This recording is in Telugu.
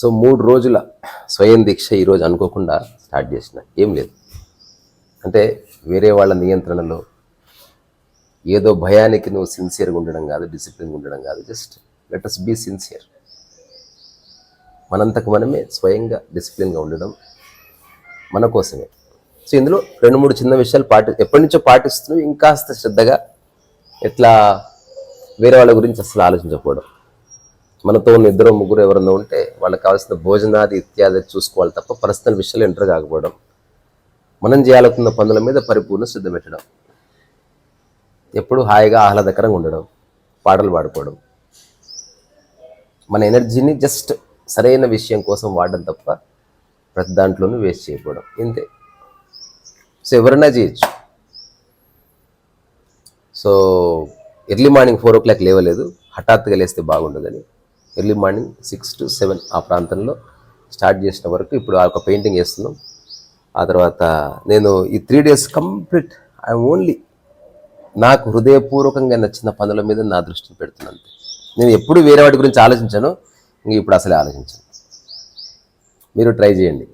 సో మూడు రోజుల స్వయం దీక్ష ఈరోజు అనుకోకుండా స్టార్ట్ చేసిన. ఏం లేదు. అంటే వేరే వాళ్ళ నియంత్రణలో ఏదో భయానికి నువ్వు సిన్సియర్గా ఉండడం కాదు డిసిప్లిన్గా ఉండడం కాదు. Just let us be sincere మనంతకు మనమే స్వయంగా డిసిప్లిన్గా ఉండడం మన కోసమే. సో ఇందులో రెండు మూడు చిన్న విషయాలు పాటి ఎప్పటి నుంచో పాటిస్తున్నావు ఇంకాస్త శ్రద్ధగా ఎట్లా వేరే వాళ్ళ గురించి అసలు ఆలోచించకపోవడం. మనతో ఇద్దరు ముగ్గురు ఎవరన్నా ఉంటే వాళ్ళకి కావాల్సిన భోజనాది ఇత్యాది చూసుకోవాలి తప్ప పర్సనల్ విషయాలు ఎంటర్ కాకపోవడం మనం చేయాలనుకున్న పనుల మీద పరిపూర్ణ శ్రద్ధ పెట్టడం ఎప్పుడు హాయిగా ఆహ్లాదకరంగా ఉండడం పాటలు పాడుకోవడం మన ఎనర్జీని జస్ట్ సరైన విషయం కోసం వాడడం తప్ప ప్రతి దాంట్లోనూ వేస్ట్ చేయకపోవడం. ఇంతే. సో ఎవరైనా చేయొచ్చు. So early morning four o'clock లేవలేదు హఠాత్తుగా లేస్తే బాగుండదని early morning six to seven ఆ ప్రాంతంలో స్టార్ట్ చేసిన వరకు ఇప్పుడు ఆ యొక్క పెయింటింగ్ వేస్తున్నాం. ఆ తర్వాత నేను ఈ three days complete I only నాకు హృదయపూర్వకంగా నచ్చిన పనుల మీద నా దృష్టిని పెడుతున్నాను నేను ఎప్పుడు వేరే వాటి గురించి ఆలోచించాను ఇంక ఇప్పుడు అసలే ఆలోచించాను. మీరు ట్రై చేయండి.